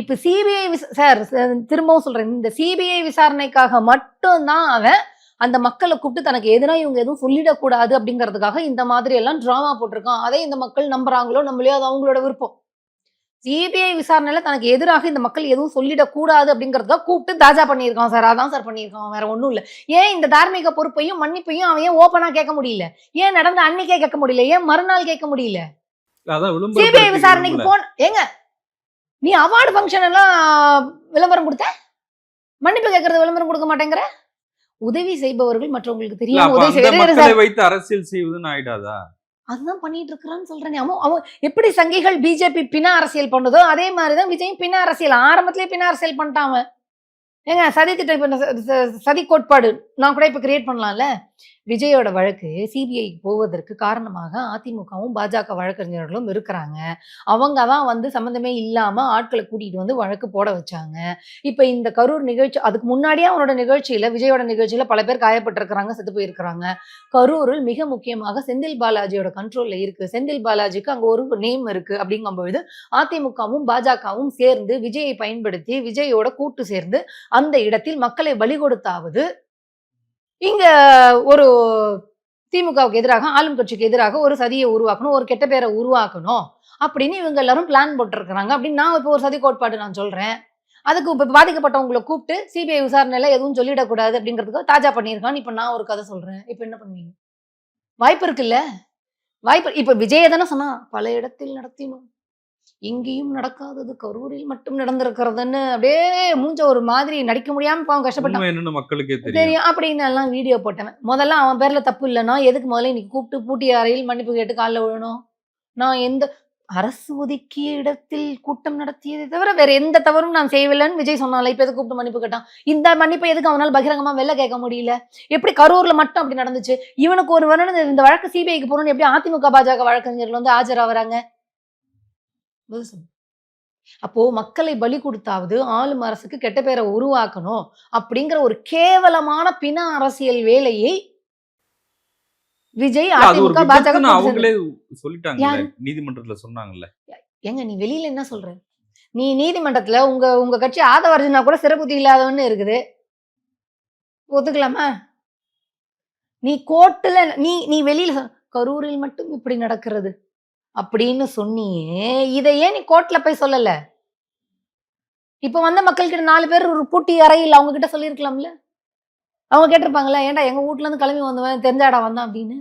இப்ப CBI sir திரும்பவும் சொல்றேன். இந்த சிபிஐ விசாரணைக்காக மட்டும்தான் அவன் அந்த மக்களை கூப்பிட்டு தனக்கு எதிராக இவங்க எதுவும் சொல்லிடக்கூடாது அப்படிங்கிறதுக்காக இந்த மாதிரி எல்லாம் டிராமா போட்டிருக்கான். அதை இந்த மக்கள் நம்புறாங்களோ நம்மளையோ அது அவங்களோட விருப்பம். சிபிஐ விசாரணையில தனக்கு எதிராக இந்த மக்கள் எதுவும் சொல்லிடக்கூடாது அப்படிங்கறதுக்காக கூப்பிட்டு தாஜா பண்ணியிருக்கான் சார். அதான் சார் பண்ணியிருக்கான். வேற ஒண்ணும் இல்ல. ஏன் இந்த தார்மீக பொறுப்பையும் மன்னிப்பையும் அவன் ஏன் ஓப்பனா கேட்க முடியல? ஏன் நடந்த அன்னைக்கே கேட்க முடியல? ஏன் மறுநாள் கேட்க முடியல? சிபிஐ விசாரணைக்கு போன ஏங்க நீ அவார்டு ஃபங்க்ஷன் எல்லாம் விளம்பரம் கொடுத்த? மன்னிப்பு கேட்கறது விளம்பரம் கொடுக்க மாட்டேங்கிற? உதவி செய்பவர்கள் மற்றவங்களுக்கு தெரியாம உதவி வைத்து அரசியல் செய்வதுன்னு ஆயிடாதா? அதுதான் பண்ணிட்டு இருக்கிறான்னு சொல்றேன். அவன் அவன் எப்படி சங்கிகள் பிஜேபி பின அரசியல் பண்ணுதோ அதே மாதிரிதான் விஜயும் பின அரசியல். ஆரம்பத்திலே பின அரசியல் பண்ணிட்டான் ஏங்க சதி திட்டம் சதி கோட்பாடு நான் கூட இப்ப கிரியேட் பண்ணலாம்ல? விஜயோட வழக்கு சிபிஐ போவதற்கு காரணமாக அதிமுகவும் பாஜக வழக்கறிஞர்களும் இருக்கிறாங்க. அவங்க தான் வந்து சம்மந்தமே இல்லாமல் ஆட்களை கூட்டிகிட்டு வந்து வழக்கு போட வச்சாங்க. இப்போ இந்த கரூர் நிகழ்ச்சி அதுக்கு முன்னாடியே அவனோட நிகழ்ச்சியில் விஜயோட நிகழ்ச்சியில் பல பேர் காயப்பட்டிருக்கிறாங்க செத்து போயிருக்கிறாங்க. கரூரில் மிக முக்கியமாக செந்தில் பாலாஜியோட கண்ட்ரோலில் இருக்குது செந்தில் பாலாஜிக்கு அங்கே ஒரு நேம் இருக்குது அப்படிங்கும்பொழுது அதிமுகவும் பாஜகவும் சேர்ந்து விஜயை பயன்படுத்தி விஜயோட கூட்டு சேர்ந்து அந்த இடத்தில் மக்களை பலி கொடுத்தாவது இங்க ஒரு திமுகவுக்கு எதிராக ஆளும் கட்சிக்கு எதிராக ஒரு சதியை உருவாக்கணும் ஒரு கெட்ட பேரை உருவாக்கணும் அப்படின்னு இவங்க எல்லாரும் பிளான் போட்டிருக்கிறாங்க. அப்படின்னு நான் இப்போ ஒரு சதி கோட்பாடு நான் சொல்றேன். அதுக்கு இப்போ பாதிக்கப்பட்டவங்களை கூப்பிட்டு சிபிஐ விசாரணையில எதுவும் சொல்லிடக்கூடாது அப்படிங்கிறதுக்கு தாஜா பண்ணியிருக்கான்னு இப்போ நான் ஒரு கதை சொல்றேன். இப்போ என்ன பண்ணுவீங்க? வாய்ப்பு இருக்குல்ல? வாய்ப்பு இப்போ விஜய தானே சொன்னா பல இடத்தில் நடத்தினோம். எங்கேயும் நடக்காதது கரூரில் மட்டும் நடந்திருக்கிறதுன்னு அப்படியே மூஞ்ச ஒரு மாதிரி நடிக்க முடியாம பாவம் கஷ்டப்பட்டான். மக்களுக்கே தெரியும். அப்படின்னு எல்லாம் வீடியோ போட்டவன். முதல்ல அவன் பேர்ல தப்பு இல்லைன்னா எதுக்கு முதல்ல இன்னைக்கு கூப்பிட்டு பூட்டிய அறையில் மன்னிப்பு கேட்டு காலில் விழணும்? நான் எந்த அரசு ஒதுக்கிய இடத்தில் கூட்டம் நடத்தியதை தவிர வேற எந்த தவறும் நான் செய்யவில்லைன்னு விஜய் சொன்னால இப்ப எதுக்கு கூப்பிட்டு மன்னிப்பு கேட்டான்? இந்த மன்னிப்பை எதுக்கு அவனால பகிரங்கமா வெளில கேட்க முடியல? எப்படி கரூர்ல மட்டும் அப்படி நடந்துச்சு? இவனுக்கு ஒரு வருடம் இந்த வழக்கு சிபிஐக்கு போகணும்னு எப்படி அதிமுக பாஜக வழக்கறிஞர்கள் வந்து ஆஜராகிறாங்க பதில் சொல்லு. அப்போ மக்களை பலி கொடுத்தாவது ஆளும் அரசுக்கு கெட்ட பேரை உருவாக்கணும் அப்படிங்கிற ஒரு கேவலமான பின அரசியல் வேலையை விஜய் அதிமுக பாஜக அவங்களே சொல்லிட்டாங்கல்ல யாரு? நீதிமன்றத்துல சொன்னாங்கல்ல. ஏங்க நீ வெளியில என்ன சொல்ற? நீ நீதிமன்றத்துல உங்க உங்க கட்சி ஆதவர்ஜனா கூட சிறப்புத்தி இல்லாதவன்னு இருக்குது. ஒத்துக்கலாமா? நீ கோர்ட்டுல நீ நீ வெளியில கரூரில் மட்டும் இப்படி நடக்கிறது. அப்படின்னு சொன்னியே இதை ஏன் நீ கோர்ட்ல போய் சொல்லல? இப்ப வந்த மக்கள்கிட்ட நாலு பேர் ஒரு பூட்டி அறையில் அவங்க கிட்ட சொல்லியிருக்கலாம்ல? அவங்க கேட்டிருப்பாங்களா ஏன்டா எங்க வீட்டுல இருந்து கிளம்பி வந்தவன் தெரிஞ்சாடா வந்தான் அப்படின்னு?